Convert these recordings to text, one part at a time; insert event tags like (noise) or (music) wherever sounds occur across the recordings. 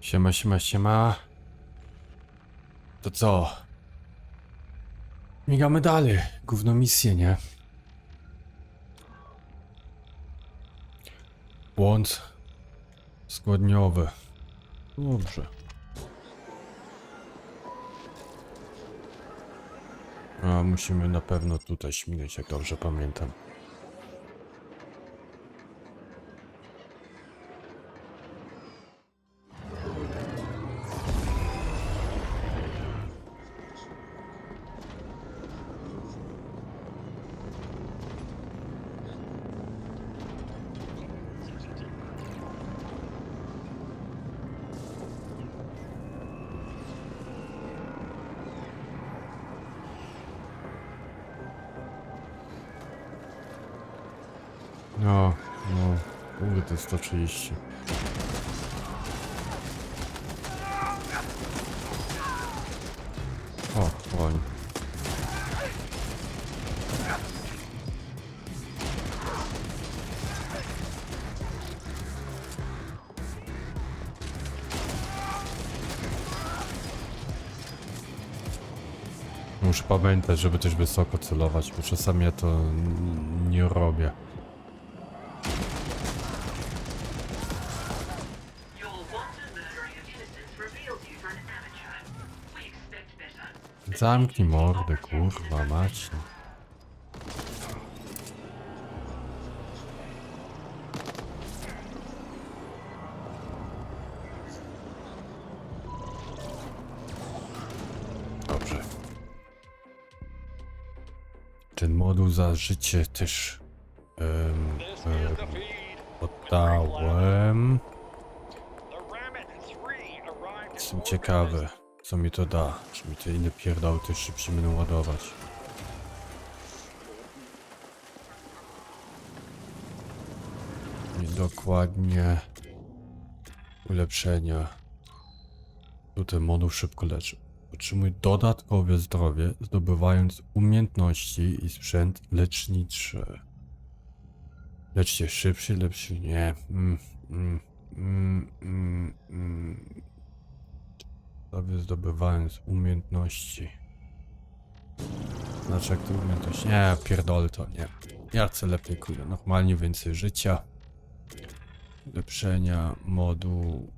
Siema, siema, siema. To co? Migamy dalej. Gówno misję, nie? Błąd składniowy. Dobrze. A musimy na pewno tutaj śmigać, jak dobrze pamiętam. Jest 130. O, broń. Muszę pamiętać, żeby też wysoko celować, bo czasami ja to nie robię. Zamknij mordę, kurwa, mać. Dobrze. Ten moduł za życie też the feed. oddałem. The Rabbit 3 arrived Jestem ciekawy, co mi to da. Czy mi te inne pierdoły też szybciej będą ładować. I dokładnie ulepszenia. Tutaj moduł szybko leczy. Otrzymuj dodatkowe zdrowie, zdobywając umiejętności i sprzęt leczniczy. Lecz się szybciej, lepszy nie. Mm, mm, mm, mm, mm. Sobie zdobywając umiejętności. Znaczy jak to umiejętność? Nie, pierdolę to, nie. Ja chcę lepiej, kurde, normalnie więcej życia. Ulepszenia, moduł.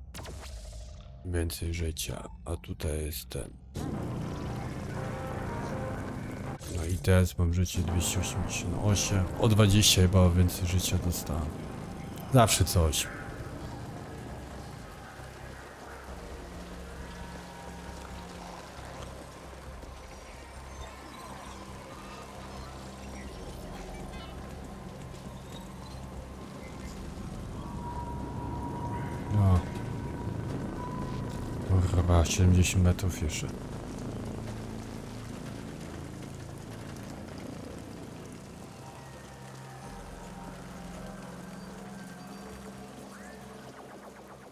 Więcej życia, a tutaj jest ten. No i teraz mam życie 288. O 20 chyba więcej życia dostałem. Zawsze coś. Kurwa, 70 metrów jeszcze.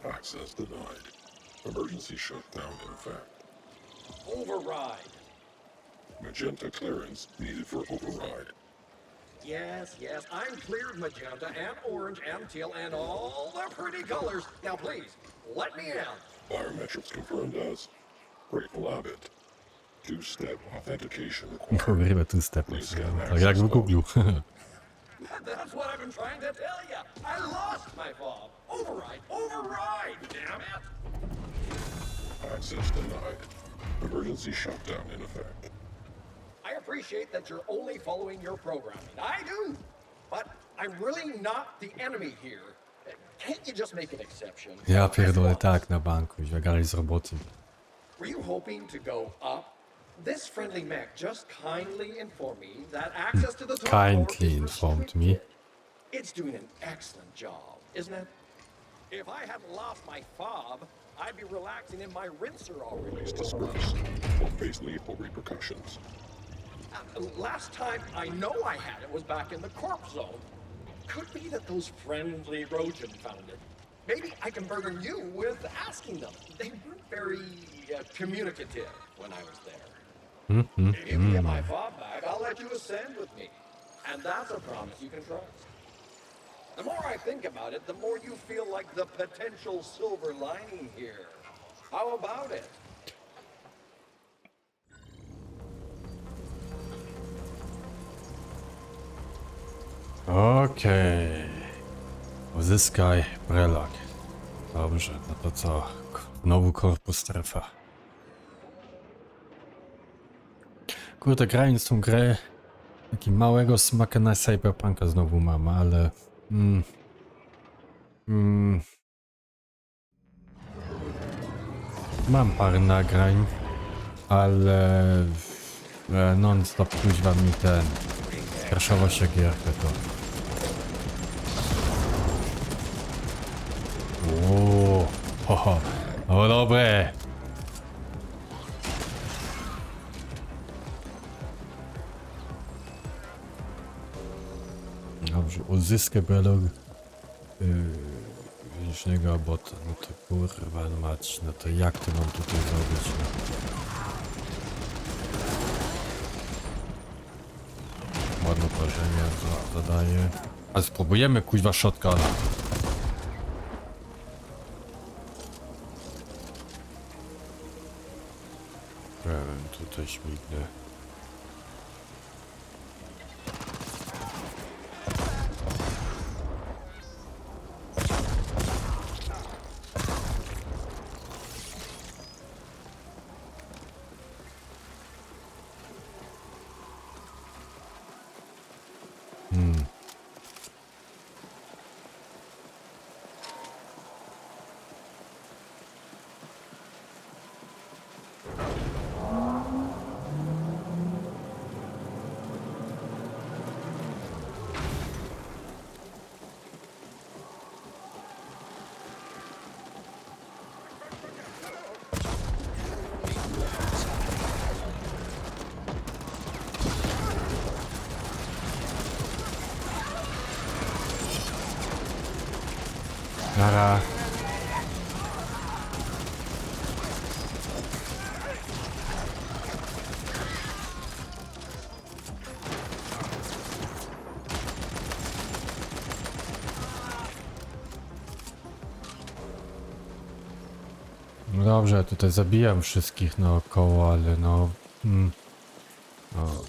Access denied. Emergency shutdown in effect. Override. Magenta clearance needed for override. Yes, yes, I'm cleared magenta and orange and teal and all the pretty colors. Now please, let me in. Biometrics confirmed as Grateful Abbott. Two-step authentication required. Pogrywa tu stepy. Tak jak w Google. (laughs) That's what I've been trying to tell you. I lost my fob. Override, override, damn it. Access denied. Emergency shutdown in effect. I appreciate that you're only following your programming. I do. But I'm really not the enemy here. Can't you just make an exception? Ja As pierdolę once. tak na banku, źwagali z roboty. Were you hoping to go up? This friendly mech just kindly informed me that access to the top Kindly is informed me. restricted. It's doing an excellent job, isn't it? If I hadn't lost my fob, I'd be relaxing in my rinser already. Please dispersed or face lethal repercussions. Uh, Last time I know I had it was back in the corp zone. Could be that those friendly Rojan found it. Maybe I can burden you with asking them. They weren't very uh, communicative when I was there. If you get my fob back, I'll let you ascend with me. And that's a promise you can trust. The more I think about it, the more you feel like the potential silver lining here. How about it? Okej. Uzyskaj prelog. Dobrze, no to co? Znowu korpus strefa. Kurde, grając tą grę, taki małego smaka na cyberpunka znowu mam, ale... Mm, mm, mam parę nagrań, ale... e, Non-stop kuźwa mi ten... Kraszowa się gierkę to. Uuu, ho, ho. O dobre. Dobrze, uzyskaj belog yy, więźnego bota. No to kurwa mać, no to jak to mam tutaj zrobić? No? Ładne parzenie za- zadaje. A spróbujemy kuźwa shotguna. Wiem, tutaj Nara. No dobrze, tutaj zabijam wszystkich naokoło, ale no... Mm, no.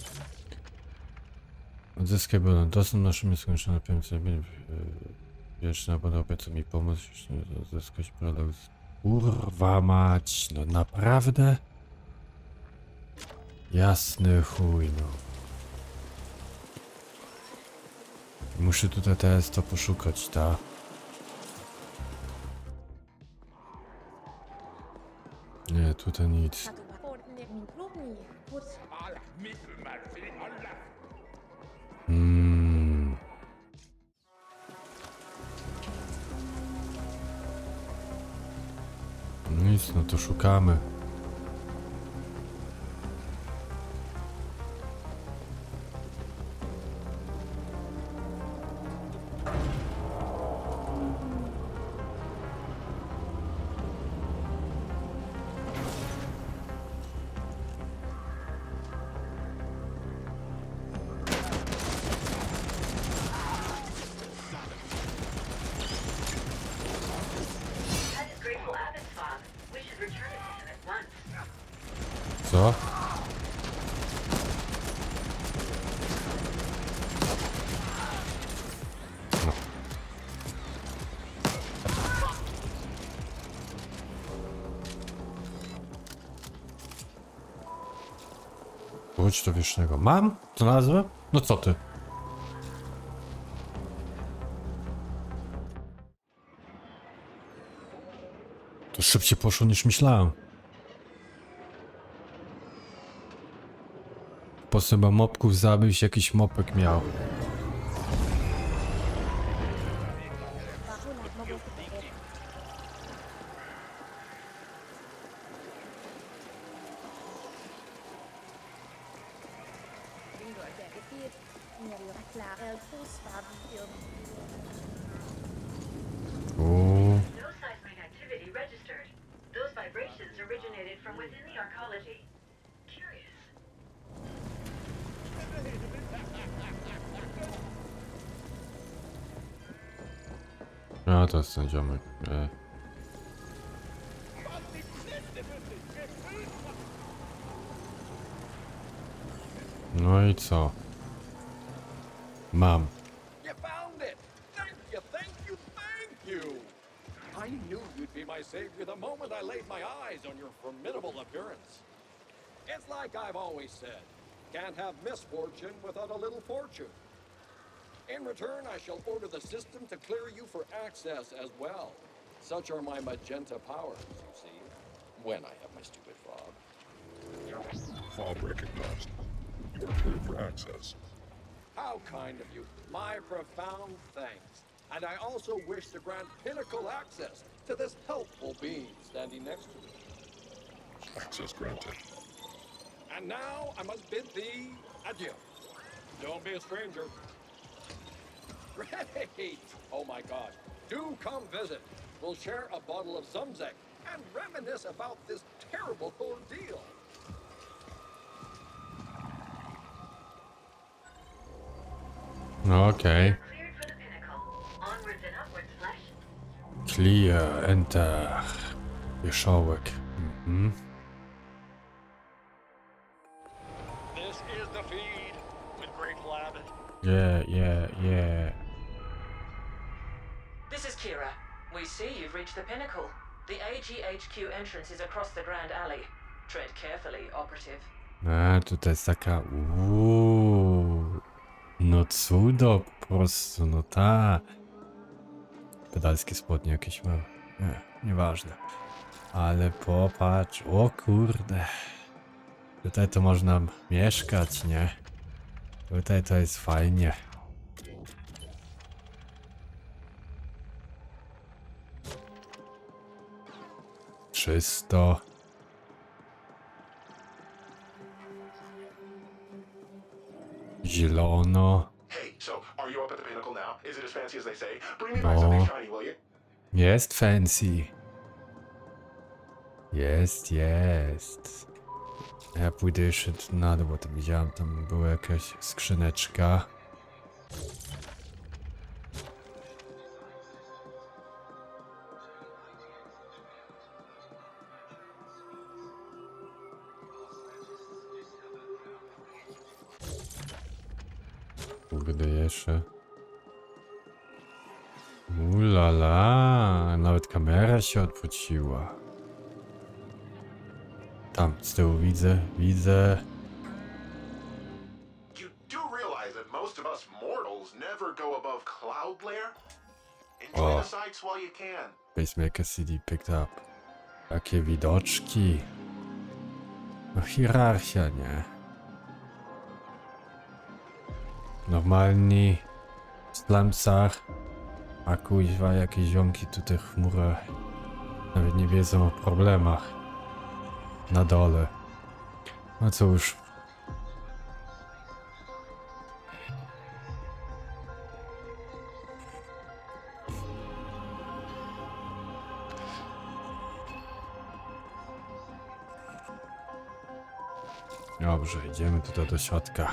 Odzyskaj broń. Dostęp naszym jest skończony na pewnym sobie. Wieczna Pana obieca mi pomóc nie odzyskać produkt. Kurwa mać, no naprawdę? Jasny chuj, no. Muszę tutaj teraz to poszukać, ta. Nie, tutaj nic. Nic, no to szukamy. Wróć do wiecznego. Mam? Znalazłem? No co ty? To szybciej poszło niż myślałem. Posyba mopków zabić, jakiś mopek miał. to ten ziomek? E. No i co? Mam. I knew you'd be my savior the moment I laid my eyes on your formidable appearance. It's like I've always said, can't have misfortune without a little fortune. In return, I shall order the system to clear you for access as well. Such are my magenta powers, you see, when I have my stupid fob. Fob recognized. You are cleared for access. How kind of you. My profound thanks. And I also wish to grant pinnacle access to this helpful being standing next to me. Access granted. And now I must bid thee adieu. Don't be a stranger. Great! Oh my gosh. Do come visit. We'll share a bottle of Zumzek and reminisce about this terrible ordeal. No okej. Cleared for the pinnacle. Onwards and upwards, flesh. Clear, enter. Wierzchołek. Mhm. This is the feed with Great Labbit. Yeah, yeah, yeah. We see you've reached the pinnacle. The AGHQ entrance is across the Grand Alley. Tread carefully, operative. A, tutaj jest taka... Uuu. No cudo po prostu, no ta. Pedalskie spodnie jakieś mam. Nie, nieważne. Ale popatrz, o kurde. Tutaj to można mieszkać, nie? Tutaj to jest fajnie. Back something No. Jest fancy. Jest, jest. Ja pójdę jeszcze na dół, bo tam widziałem, tam była jakaś skrzyneczka. Jeszcze. Ulala, nawet kamera się odwróciła. Tam z tyłu widzę, widzę. You do realize that most of us mortals never go above cloud layer? Enjoy Oh. the sights while you can. Pacemaker CD picked up. Jakie widoczki. No hierarchia, nie? Normalni w slumsach, a kuźwa jakieś ziomki tutaj w chmurach nawet nie wiedzą o problemach na dole. No cóż. Dobrze, idziemy tutaj do środka.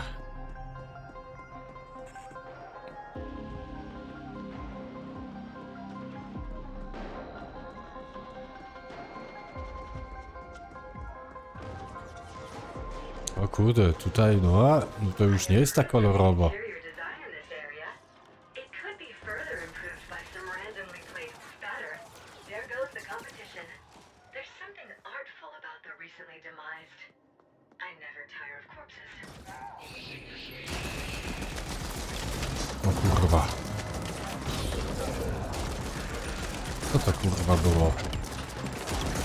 Kurde, tutaj no, no to już nie jest tak kolorowo. O kurwa. Co to kurwa było?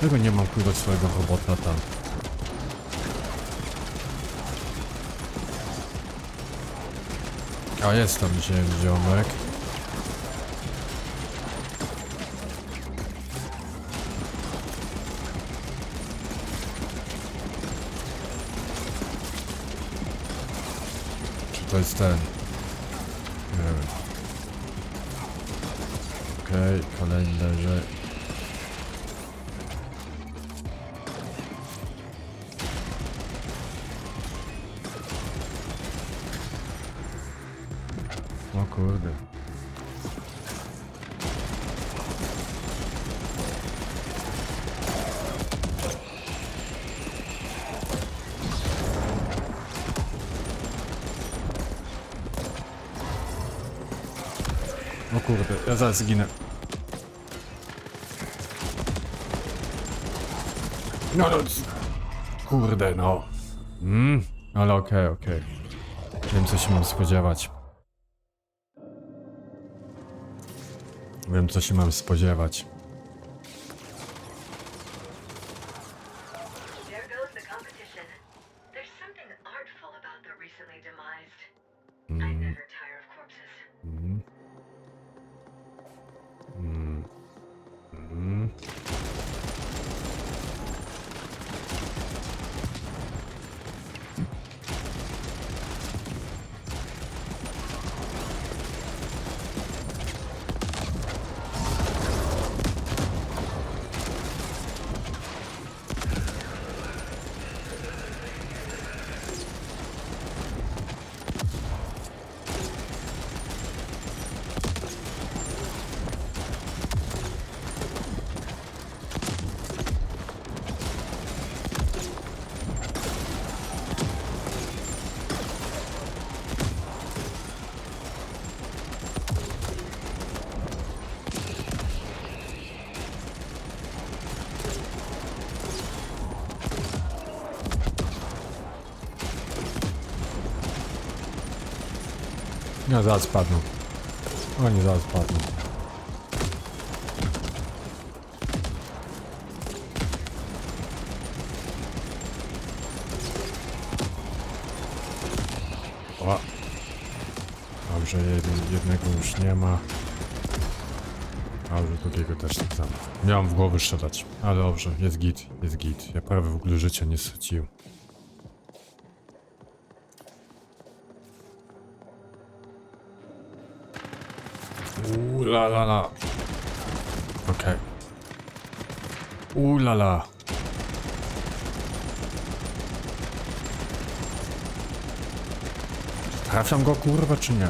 Tego nie mam kurwa swojego robota tam. A jest tam ziem, ziomek. Czy to jest ten? Nie wiem. Okej, kalendarze. Kurde, ja zaraz zginę. No, no, kurde, no. Mm, ale okej, okej. Wiem, co się mam spodziewać. Wiem, co się mam spodziewać. No, zaraz padną. Oni zaraz padną. O. Dobrze, jed- jednego już nie ma. A już drugiego też tak samo. Miałem w głowy strzelać. Ale dobrze, jest git, jest git. Ja prawie w ogóle życia nie straciłem. La la la. Okej. Uuu la. Trafiam go kurwa czy nie?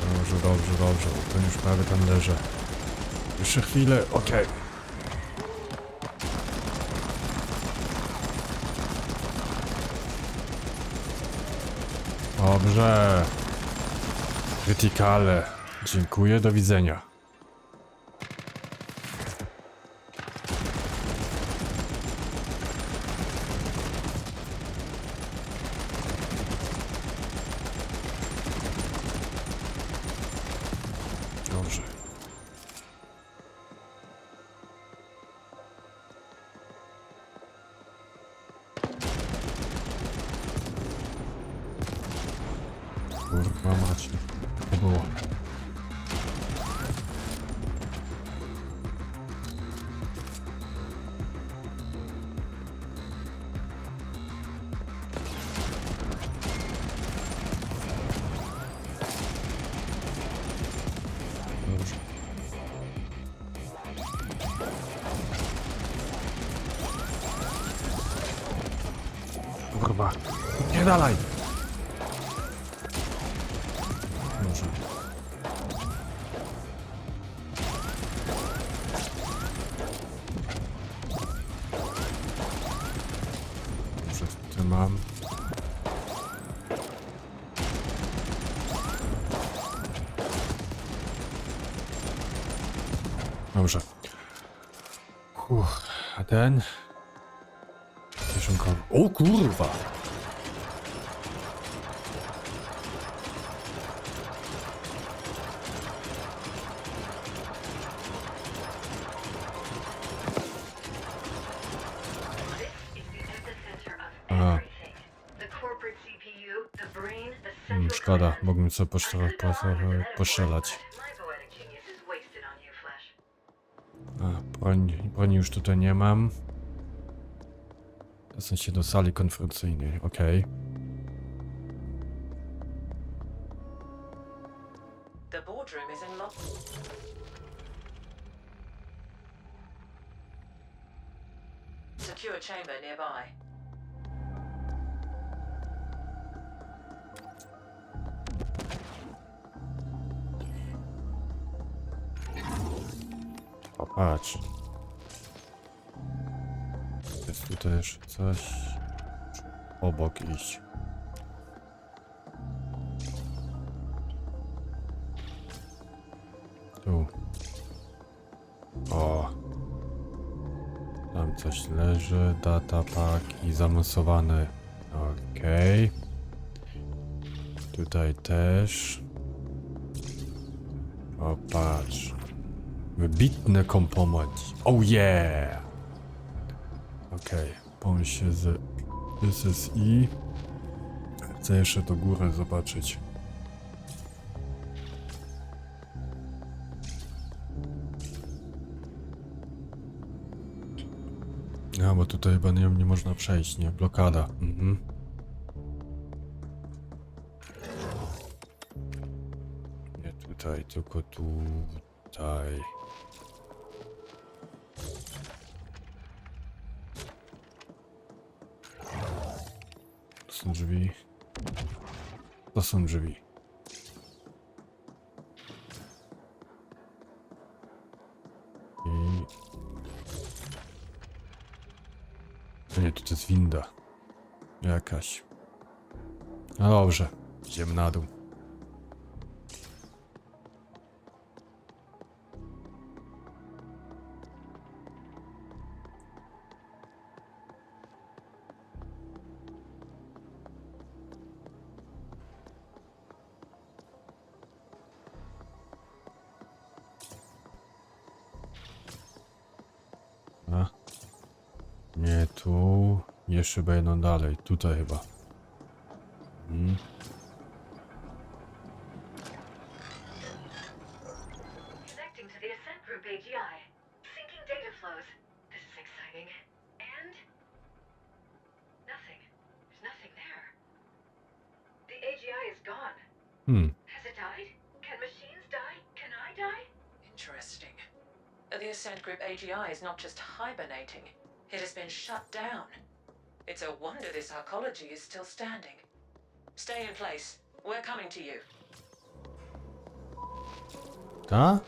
Dobrze, dobrze, dobrze. To już prawie tam leżę. Jeszcze chwilę, okej. Dobrze. Krytykale. Dziękuję, do widzenia. Kurwa. Nie dalej. Dobrze. Dobrze, to mam. Dobrze. Uff, a ten? Brain, the Hmm, central szkoda, mógłbym sobie poszczela, I could go on as an poszczela, editor, postrzelać. but My poetic genius is wasted on you, Flash. A, broni, broni już tutaj nie mam. W sensie do sali konferencyjnej, okej. The coś obok iść. Tu. O. Tam coś leży, data pack i zaawansowane. Okej. Tutaj też. O, patrz. Wybitny komponent. Oh yeah! Okej, okay. Się z SSI. Chcę jeszcze do góry zobaczyć. A, bo tutaj chyba nie, nie można przejść, nie? Blokada. Mhm. Nie tutaj, tylko tutaj. Są drzwi. To są drzwi. I... Nie, to jest winda. Jakaś. No dobrze, idziemy na dół. There's nothing there. The AGI is gone. Hmm. Has it died? Can machines die? Can I die? Interesting. The Ascent Group AGI is not just hibernating, it has been shut down. It's a wonder this arcology is still standing. Stay in place. We're coming to you. Ta?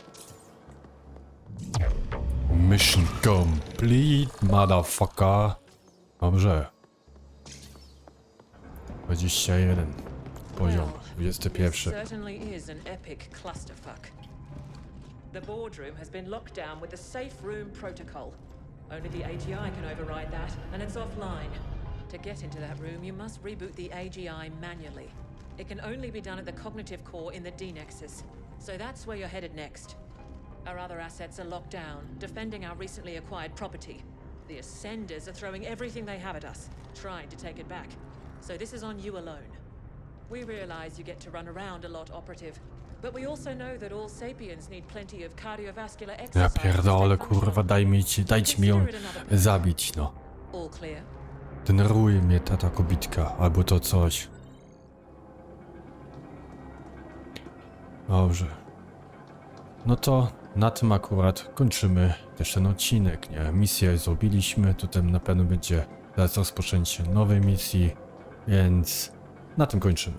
Mission complete, motherfucker. Dobrze. 21. Poziom. This 21. certainly is an epic clusterfuck. The boardroom has been locked down with the safe room protocol. Only the AGI can override that, and it's offline. To get into that room, you must reboot the AGI manually. It can only be done at the cognitive core in the D-Nexus. So that's where you're headed next. Our other assets are locked down, defending our recently acquired property. The Ascenders are throwing everything they have at us, trying to take it back. So this is on you alone. We realize you get to run around a lot, Operative. Ja pierdolę, kurwa, daj mi ci, dajcie mi ją zabić, no. Denerwuje mnie ta, ta kobitka, albo to coś. Dobrze. No to na tym akurat kończymy też ten odcinek, nie? Misję zrobiliśmy, tutaj na pewno będzie teraz rozpoczęcie nowej misji, więc na tym kończymy.